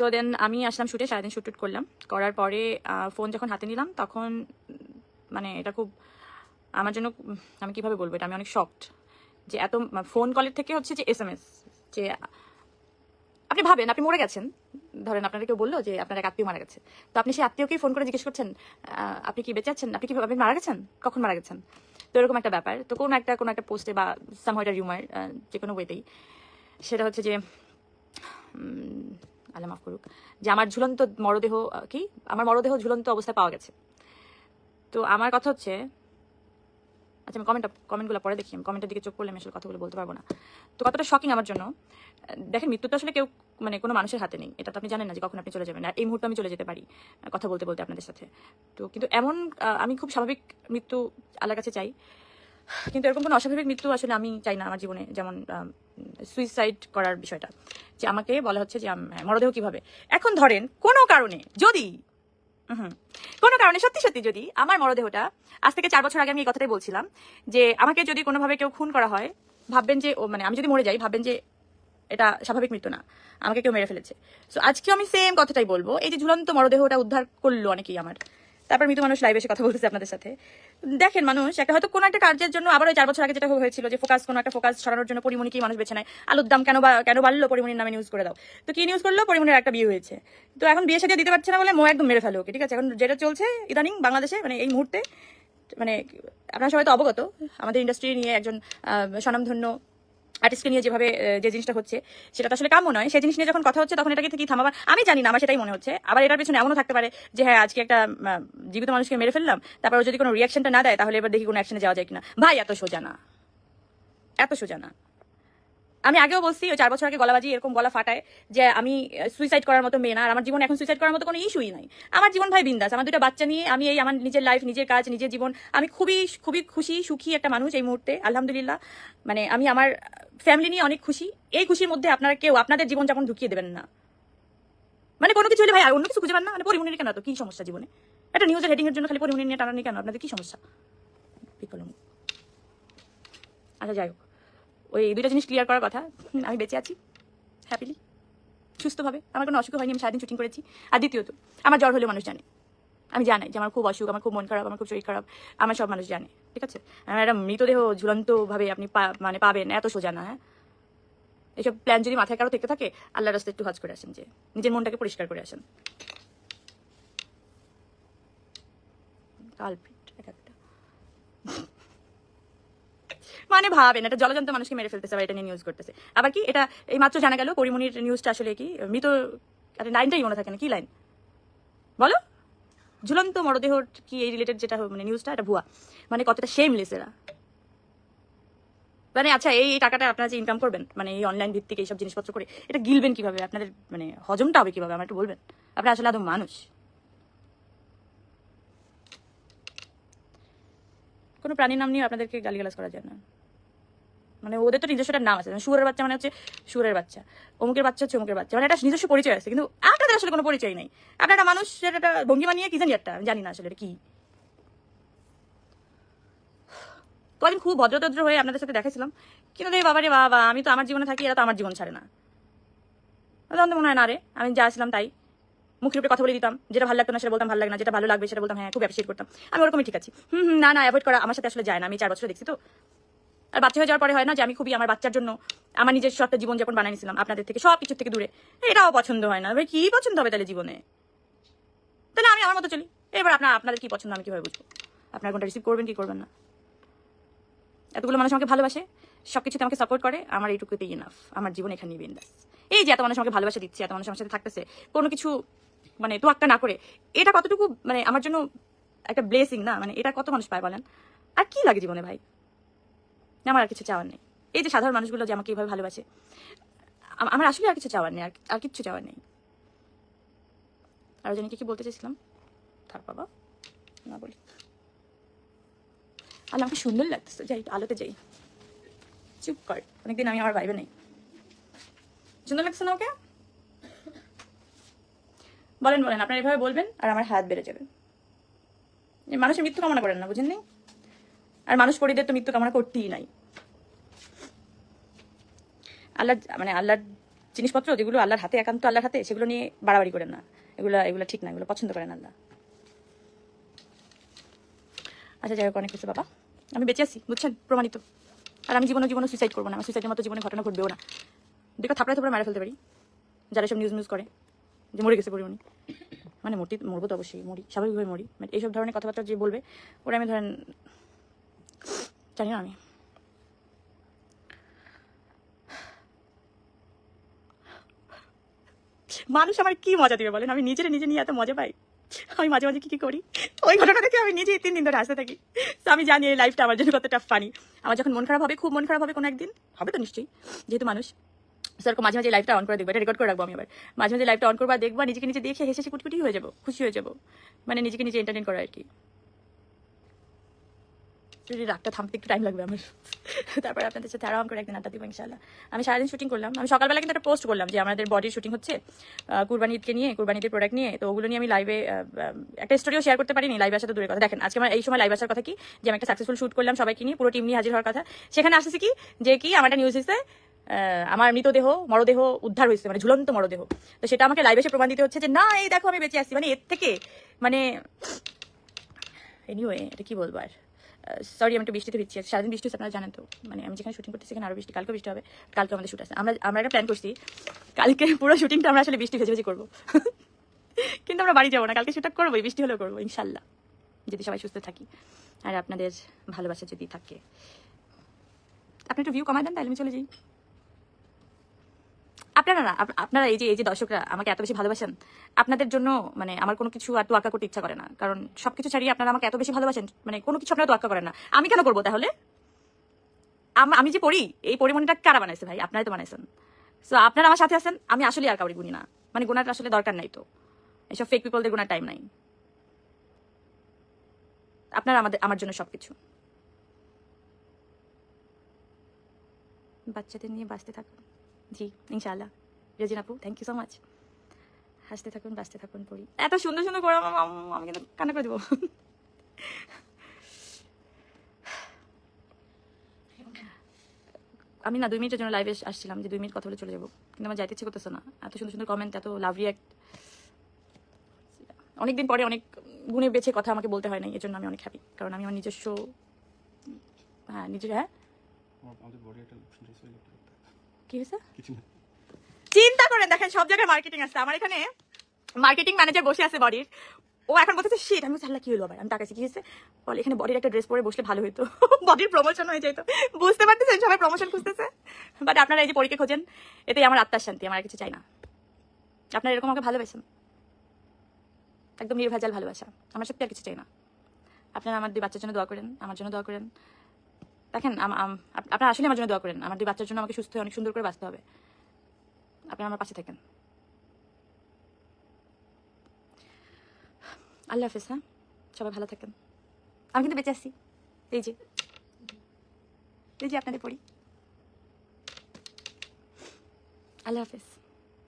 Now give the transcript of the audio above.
তো দেন আমি আসলাম শুটে সারাদিন শুট টুট করলাম। করার পরে ফোন যখন হাতে নিলাম, তখন মানে এটা খুব, আমার জন্য আমি কীভাবে বলব এটা? আমি অনেক শকড যে এত ফোন কলের থেকে হচ্ছে যে এস এম এস যে আপনি ভাবেন, আপনি মরে গেছেন। ধরেন আপনারা কেউ বলল যে আপনার এক আত্মীয় মারা গেছে। তো আপনি সেই আত্মীয়কেই ফোন করে জিজ্ঞেস করছেন আপনি কি বেঁচে আছেন? আপনি কি আপনি মারা গেছেন? কখন মারা গেছেন? তো এরকম একটা ব্যাপার। তো কোনো একটা কোনো একটা পোস্টে বা সামহাইটা রিউমার যে কোনো ওয়েতেই সেটা হচ্ছে যে আল্লাহ মাফ করুক, যে আমার ঝুলন্ত মরদেহ কি? আমার মরদেহ ঝুলন্ত অবস্থায় পাওয়া গেছে। তো আমার কথা হচ্ছে আচ্ছা আমি কমেন্ট কমেন্টগুলো পরে দেখি, আমি কমেন্টের দিকে চোখ করলে আমি আসলে কথাগুলো বলতে পারব না। তো কতটা শকিং আমার জন্য, দেখেন মৃত্যু তো আসলে কেউ মানে কোনো মানুষের হাতে নেই, এটা তো আপনি জানেন না যে কখন আপনি চলে যাবেন, আর এই মুহূর্তে আমি চলে যেতে পারি, কথা বলতে বলতে আপনাদের সাথে। তো কিন্তু এমন আমি খুব স্বাভাবিক মৃত্যু আল্লাহর কাছে চাই কিন্তু এরকম কোনো অস্বাভাবিক মৃত্যু আসলে আমি চাই না আমার জীবনে, যেমন সুইসাইড করার বিষয়টা। যে আমাকে বলা হচ্ছে যে মরদেহ কীভাবে? এখন ধরেন, কোনো কারণে যদি কোনো কারণে, সত্যি সত্যি যদি আমার মরদেহটা, আজ থেকে চার বছর আগে আমি এই কথাটাই বলছিলাম, যে আমাকে যদি কোনোভাবে কেউ খুন করা হয়, ভাববেন যে, ও মানে আমি যদি মরে যাই, ভাববেন যে এটা স্বাভাবিক মৃত্যু না, আমাকে কেউ মেরে ফেলেছে। সো আজকেও আমি সেম কথাটাই বলব। এই যে ঝুলন্ত মরদেহটা উদ্ধার করল অনেকেই আমার। তারপর মৃত মানুষ লাইভে এসে কথা বলতেছে আপনাদের সাথে। দেখেন মানুষ, একটা হয়তো কোনো একটা কার্যের জন্য আবার ওই চার বছর আগে যেটা হয়েছিল যে ফোকাস কোনো একটা ফোকাস সরানোর জন্য পরিমণিকেই মানুষ বেছে নেয়? আলুর দাম কেন বা, কেন বাড়লো পরিমণির নামে নিউজ করে দাও। তো কি নিউজ করল? পরিমণির একটা বিয়ে হয়েছে। তো এখন বিয়ে সাথে দিতে পারছে না বলে মো একদম মেরে ফেলো ওকে, ঠিক আছে? এখন যেটা চলছে ইদানিং বাংলাদেশে মানে এই মুহূর্তে মানে আপনারা সবাই তো অবগত, আমাদের ইন্ডাস্ট্রি নিয়ে একজন স্বনামধন্য আর্টিস্টকে নিয়ে যেভাবে যে জিনিসটা হচ্ছে সেটা আসলে কাম্য নয়। সেই জিনিস নিয়ে যখন কথা হচ্ছে, তখন এটাকে থেকে থামাবার, আমি জানি না, আমার সেটাই মনে হচ্ছে। আবার এটার পিছনে এমনও থাকতে পারে যে হ্যাঁ আজকে একটা জীবিত মানুষকে মেরে ফেললাম, তারপর যদি কোনো রিয়াকশনটা না দেয়, তাহলে এবার দেখি কোনো অ্যাকশনে যাওয়া যায় কিনা। ভাই, এত সোজা না। এত সোজা না। আমি আগেও বলছি, ওই চার বছর আগে গলাবাজি এরকম গলা ফাটায় যে আমি সুইসাইড করার মতো মেয়ে না, আর আমার জীবন এখন সুইসাইড করার মতো কোনো ইস্যুই নাই। আমার জীবন ভাই বিন্দাস, আমার দুটো বাচ্চা নিয়ে আমি এই আমার নিজের লাইফ নিজের কাজ, নিজের জীবন, আমি খুবই খুবই খুশি, সুখী একটা মানুষ এই মুহূর্তে, আলহামদুলিল্লাহ। মানে আমি আমার ফ্যামিলি নিয়ে অনেক খুশি। এই খুশির মধ্যে আপনারা কেউ আপনাদের জীবন যেমন ঢুকিয়ে দেবেন না। মানে কোনো কিছু হলে ভাই অন্য কিছু খুঁজে পান না? মানে পরিমণির কেন তো কি সমস্যা জীবনে? একটা নিউজের হেডিংয়ের জন্য খালি পরিমণি নিয়ে টানানি কেন? আপনাদের কি সমস্যা? আচ্ছা যাই হোক। ওই দুইটা জিনিস ক্লিয়ার করার কথা। আমি বেঁচে আছি হ্যাপিলি সুস্থভাবে। আমার কোনো অসুখ হয়নি, আমি সারাদিন শুটিং করেছি। আর দ্বিতীয়ত, আমার জ্বর হলে মানুষ জানে। আমি জানাই যে আমার খুব অসুখ, আমার খুব মন খারাপ, আমার খুব শরীর খারাপ, আমার সব মানুষ জানে, ঠিক আছে? আমার একটা মৃতদেহ ঝুলন্তভাবে আপনি মানে পাবেন, এত সোজা না হ্যাঁ? এইসব প্ল্যান যদি মাথায় কারও থেকে থাকে আল্লাহ রাস্তায় একটু হজ করে আসেন যে, নিজের মনটাকে পরিষ্কার করে আসেন। কালপিট এক একটা মানে ভাবেন, এটা জলজন্ত মানুষকে মেরে ফেলতেছে আবার এটা নিয়ে নিউজ করতেছে। আবার কি, এটা এই মাত্র জানা গেল পরিমণির নিউজটা আসলে কি, মৃত, আরে লাইনটাই মনে থাকে না, কি লাইন? বলো। ঝুলন্ত মরদেহ কি এই রিলেটেড যেটা মানে নিউজটা এটা ভুয়া। মানে কতটা শেমলেস এরা। মানে আচ্ছা এই এই টাকাটা আপনারা যে ইনকাম করবেন মানে এই অনলাইন ভিত্তিক এইসব জিনিসপত্র করে, এটা গিলবেন কীভাবে? আপনাদের মানে হজমটা হবে কীভাবে? আমার একটু বলবেন। আপনারা আসলে আদৌ মানুষ? কোনো প্রাণীর নাম নিয়ে আপনাদেরকে গালিগালাজ করা যায় না। মানে ওদের তো নিজস্ব একটা নাম আছে মানে সুরের বাচ্চা মানে হচ্ছে সুরের বাচ্চা, অমুকের বাচ্চা হচ্ছে অমুকের বাচ্চা মানে একটা নিজস্ব পরিচয় আছে, কিন্তু আপনাদের আসলে কোনো পরিচয় নেই। আপনার একটা মানুষ একটা ভঙ্গিমা নিয়ে কি জানি একটা জানি না আসলে কি। কদিন খুব ভদ্রতদ্র হয়ে আপনাদের সাথে দেখাছিলাম কিন্তু রে বাবা রে বাবা, আমি তো আমার জীবনে থাকি, এরা তো আমার জীবন ছাড়ে না। তখন তো মনে হয়, না রে, আমি যা ছিলাম তাই। মুখের উপরে কথা বলে দিতাম, যেটা ভালো লাগতো না সেটা বলতাম, ভালো লাগে না, যেটা ভালো লাগবে সেটা বলতাম হ্যাঁ খুব অ্যাপ্রিসিয়েট করতাম। আমি ওরকমই ঠিক আছি। হুম না না অ্যাভয়েড করা আমার সাথে আসলে যায় না, আমি চার বছর দেখছি তো। আর বাচ্চা হয়ে যাওয়ার পরে হয় না যে আমি খুবই আমার বাচ্চার জন্য আমার নিজের একটা জীবন যাপন বানিয়ে নিয়েছিলাম আপনাদের থেকে, সব কিছুর থেকে দূরে। এটাও পছন্দ হয় না। কি পছন্দ হবে তাহলে জীবনে? তাহলে আমি আমার মতো চলি। এবার আপনার, আপনাদের কি পছন্দ আমি কীভাবে বুঝব? আপনার কোনটা রিসিভ করবেন কি করবেন না? এতগুলো মানুষ আমাকে ভালোবাসে সবকিছুতে আমাকে সাপোর্ট করে, আমার এইটুকুতেই ইনাফ আমার জীবন এখানে বিন্দাস এই যে এত মানুষ আমাকে ভালোবাসা দিচ্ছে, এত মানুষ আমার সাথে থাকতেছে, কোনো কিছু মানে তোয়াক্কা না করে, এটা কতটুকু মানে আমার জন্য একটা ব্লেসিং না? মানে এটা কত মানুষ পায় বলেন? আর কি লাগে জীবনে ভাই? আমার আর কিছু চাওয়ার নেই। এই যে সাধারণ মানুষগুলো যে আমাকে এইভাবে ভালোবাসে আমার আসলে আর কিছু চাওয়ার নেই, আর কিচ্ছু চাওয়ার নেই। আর জানি কি বলতে চাইছিলাম? থাক বাবা, না বলি। আর আমাকে সুন্দর লাগতেছে। যাই আলোতে যাই। চুপ কর, অনেকদিন আমি আমার ভাইবে নেই। সুন্দর লাগছে না ওকে? বলেন বলেন, আপনারা এভাবে বলবেন আর আমার হাত বেড়ে যাবে। মানুষের মৃত্যু কামনা করেন না বুঝেন নি আর মানুষ পরিদের তো মৃত্যু কামনা করতেই নাই। আল্লাহ মানে আল্লাহর জিনিসপত্র যেগুলো আল্লাহর হাতে, একান্ত আল্লাহর হাতে, সেগুলো নিয়ে বাড়াবাড়ি করেন না। এগুলো এগুলো ঠিক না, এগুলো পছন্দ করেন আল্লাহ। আচ্ছা যাই হোক, অনেক কিছু বাবা। আমি বেঁচে আছি, বুঝছেন? প্রমাণিত। আর আমি জীবনে জীবনে সুইসাইড করব না, আমার সুইসাইডের মতো জীবনে ঘটনা ঘটবেও না। দেখো থাপড়ে থাপড়ে মারা ফেলতে পারি। যারা সব নিউজ নিউজ করে, যে মরে গেছে পরিমণি মানে মরতে, মরবো তো অবশ্যই, মরি, স্বাভাবিকভাবে মরি। মানে এইসব ধরনের কথাবার্তা যে বলবে, ওরা আমি ধরেন জানি আমি। মানুষ আমার কি মজা দিবে বলেন? আমি নিজের নিজে নিয়ে এত মজা পাই। আমি মাঝে মাঝে কি কি করি? ওই ঘটনা থেকে আমি নিজেই তিন দিন ধরে হাসতে থাকি। তো আমি জানি এই লাইফটা আমার জন্য কতটা ফানি আমার যখন মন খারাপ হবে, খুব মন খারাপ হবে কোনো একদিন, হবে তো নিশ্চয়ই, যেহেতু মানুষ। স্যার মাঝে মাঝে লাইফটা অন করে দেখব, এটা রেকর্ড করে রাখব আমি আবার। মাঝে মাঝে লাইফটা অন করব দেখব নিজেকে নিজে দেখে হেসে হেসে কুটকুটি হয়ে যাব, খুশি হয়ে যাব। মানে নিজেকে নিজে এন্টারটেন করা আর কি। যদি রাগটা থামতে একটু টাইম লাগবে আমার। তারপর আপনাদের সাথে আরাম করে একদিন আড্ডা দিব ইনশাল্লাহ আমি সারাদিন শুটিং করলাম। আমি সকালবেলা কিন্তু একটা পোস্ট করলাম যে আমাদের বডির শুটিং হচ্ছে কুরবানি ঈদকে নিয়ে কুরবানিদের প্রোডাক্ট নিয়ে। তো ওগুলো নিয়ে আমি লাইভে একটা স্টোরিও শেয়ার করতে পারিনি লাইভ আসা তো দূরের কথা। দেখেন আজকে আমার এই সময় লাইভ আসার কথা কি? যে আমি একটা সাকসেসফুল শুট করলাম সবাইকে নিয়ে পুরো টিম নিয়ে হাজির হওয়ার কথা। সেখানে আসছে কি? যে কি আমার নিউজ আহ, আমার মৃতদেহ মরদেহ উদ্ধার হয়েছে মানে ঝুলন্ত মরদেহ। তো সেটা আমাকে লাইভে এসে প্রমাণ দিতে হচ্ছে যে না এই দেখো আমি বেঁচে আসছি মানে এর থেকে মানে এনিওয়ে এটা কি বলব আর? সরি আমি একটু বৃষ্টিতে ভিজছি। সারাদিন বৃষ্টি হচ্ছে, আপনারা জানেন তো। মানে আমি যেখানে শুটিং করতে সেখানে আরও বৃষ্টি। কালকে বৃষ্টি হবে কালকে আমাদের শুট আছে। আমরা আমরা একটা প্ল্যান করছি, কালকে পুরো শুটিংটা আমরা আসলে বৃষ্টি ভেজে ভেজে করব। কিন্তু আমরা বাড়ি যাব না, কালকে শুটটা করব বৃষ্টি হলেও করব, ইনশাল্লাহ। যদি সবাই সুস্থ থাকি। আর আপনাদের ভালোবাসা যদি থাকে। আপনি একটু ভিউ কমাই দেন, তাহলে আমি চলে যাই। আপনারা না, আপ- আপনারা এই যে এই যে দর্শকরা আমাকে এত বেশি ভালোবাসেন, আপনাদের জন্য মানে আমার কোনো কিছু আর তোয়াক্কা করতে ইচ্ছা করে না। কারণ সবকিছু ছাড়িয়ে আপনারা আমাকে এত বেশি ভালোবাসেন মানে কোনো কিছু আপনারা তোয়াক্কা করেন না। আমি কেন করব তাহলে? আম- আমি যে পড়ি, এই পরিমাণটা কারা বানাইছে ভাই? আপনারাই তো বানাইছেন। সো আপনারা আমার সাথে আছেন, আমি আসলে আর কাউরি গুনি না। মানে গুণাটা আসলে দরকার নাই তো। এইসব ফেক পিপলদের গুনার টাইম নাই। আপনারা আমাদের, আমার জন্য সবকিছু। বাচ্চাদের নিয়ে বাঁচতে থাকুন। জি, ইনশাআল্লাহ। রেজিন আপু থ্যাংক ইউ সো মাচ হাসতে থাকুন, বাঁচতে থাকুন, পড়ি। এত সুন্দর সুন্দর করে আম- কিন্তু কান্না করে দেবো। আমি না, দুই মিনিটের জন্য লাইভে আসছিলাম যে দুই মিনিট কথা বলে চলে যাব। কিন্তু আমার যাইতে ইচ্ছে করতেছে না। এত সুন্দর সুন্দর কমেন্ট এত লাভ রিয়াক্ট অনেকদিন পরে অনেক গুণে বেছে কথা আমাকে বলতে হয় না এর জন্য আমি অনেক হ্যাপি কারণ আমি আমার নিজস্ব হ্যাঁ নিজের হ্যাঁ? কি হয়েছে? চিন্তা করেন দেখেন সব জায়গায় মার্কেটিং আছে। আমার এখানে মার্কেটিং ম্যানেজার বসে আছে বডির ও এখন বলতেছে শিট আমি চাল্লা কি হলো আবার? আমি তাকাইছি কি হয়েছে? বলে এখানে বডির একটা ড্রেস পরে বসলে ভালো হতো বডির প্রমোশন হয়ে যেত বুঝতে পারতেছেন সবাই প্রমোশন খুঁজতেছে। বাট আপনারা এই যে পরীক্ষা খোঁজেন এতেই আমার আত্মার শান্তি আমার কিছু চাই না। আপনারা এরকম আমাকে ভালোবাসেন? একদম নির্ভেজাল ভালোবাসা। আমার সত্যি আর কিছু চাই না। আপনারা আমার দুই বাচ্চার জন্য দোয়া করেন আমার জন্য দোয়া করেন। দেখেন আপনারা আসলে আমার জন্য দোয়া করেন। আমার দুই বাচ্চার জন্য আমাকে সুস্থ অনেক সুন্দর করে বাঁচতে হবে। আপনারা আমার পাশে থাকেন। আল্লাহ হাফেজ হ্যাঁ? সবাই ভালো থাকেন। আমি কিন্তু বেঁচে আসছি এই যে। এই যে আপনাদের পড়ি আল্লাহ হাফিজ।